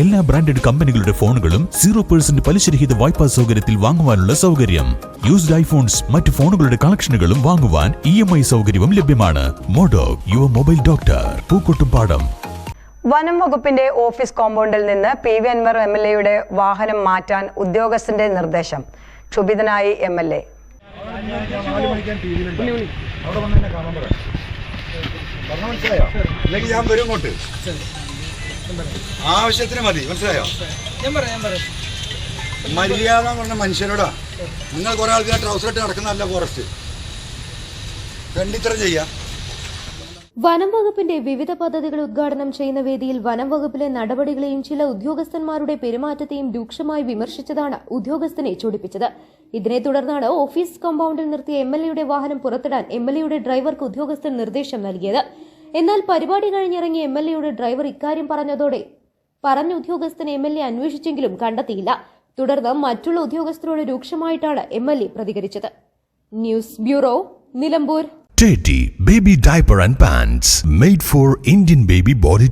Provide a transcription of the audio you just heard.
എല്ലാ ബ്രാൻഡഡ് കമ്പനികളുടെ ഫോണുകളും സീറോ പേഴ്സന്റ് പലിശരഹിത വായ്പാ സൗകര്യത്തിൽ വാങ്ങുവാനുള്ള സൗകര്യം. യൂസ്ഡ് ഐഫോൺസ് മറ്റ് ഫോണുകളുടെ കളക്ഷനുകളും വാങ്ങുവാൻ ഇ എം ഐ സൗകര്യവും ലഭ്യമാണ്. Modo your mobile doctor Pookkottumpadam. വനം വകുപ്പിന്റെ ഓഫീസ് കോമ്പൗണ്ടിൽ നിന്ന് P V Anvar M L എയുടെ വാഹനം മാറ്റാൻ ഉദ്യോഗസ്ഥന്റെ നിർദ്ദേശം. ക്ഷുഭിതനായി എം എൽ എ. അവിടെ വന്ന് എന്നെ കാണാൻ പറയാം പറഞ്ഞ മനസ്സിലായോ? അല്ലെങ്കിൽ ഞാൻ വരും ഇങ്ങോട്ട് ആവശ്യത്തിന് മതി മനസ്സിലായോ? മര്യാദ എന്ന് പറഞ്ഞ മനുഷ്യരോടാ നിങ്ങൾ കുറെ ആൾക്കാർ ട്രൗസർ ഇട്ട് നടക്കുന്നതല്ല ഫോറസ്റ്റ് കണ്ടിത്തരം ചെയ്യാം. വനം വകുപ്പിന്റെ വിവിധ പദ്ധതികൾ ഉദ്ഘാടനം ചെയ്യുന്ന വേദിയിൽ വനം വകുപ്പിലെ നടപടികളെയും ചില ഉദ്യോഗസ്ഥന്മാരുടെ പെരുമാറ്റത്തെയും രൂക്ഷമായി വിമർശിച്ചതാണ് ഉദ്യോഗസ്ഥനെ ചൊടിപ്പിച്ചത്. ഇതിനെ തുടർന്നാണ് ഓഫീസ് കോമ്പൗണ്ടിൽ നിർത്തിയ എം വാഹനം പുറത്തിടാൻ എം ഡ്രൈവർക്ക് ഉദ്യോഗസ്ഥൻ നിർദ്ദേശം നൽകിയത്. എന്നാൽ പരിപാടി കഴിഞ്ഞിറങ്ങിയ എം എൽ എയുടെ ഡ്രൈവർ ഇക്കാര്യം പറഞ്ഞതോടെ പറഞ്ഞ ഉദ്യോഗസ്ഥനെ എം എൽ എ അന്വേഷിച്ചെങ്കിലും കണ്ടെത്തിയില്ല. തുടർന്ന് മറ്റുള്ള ഉദ്യോഗസ്ഥരോട് രൂക്ഷമായിട്ടാണ് എം എൽ എ പ്രതികരിച്ചത്. News bureau Nilambur. Teddy Baby Diaper and Pants made for Indian baby body.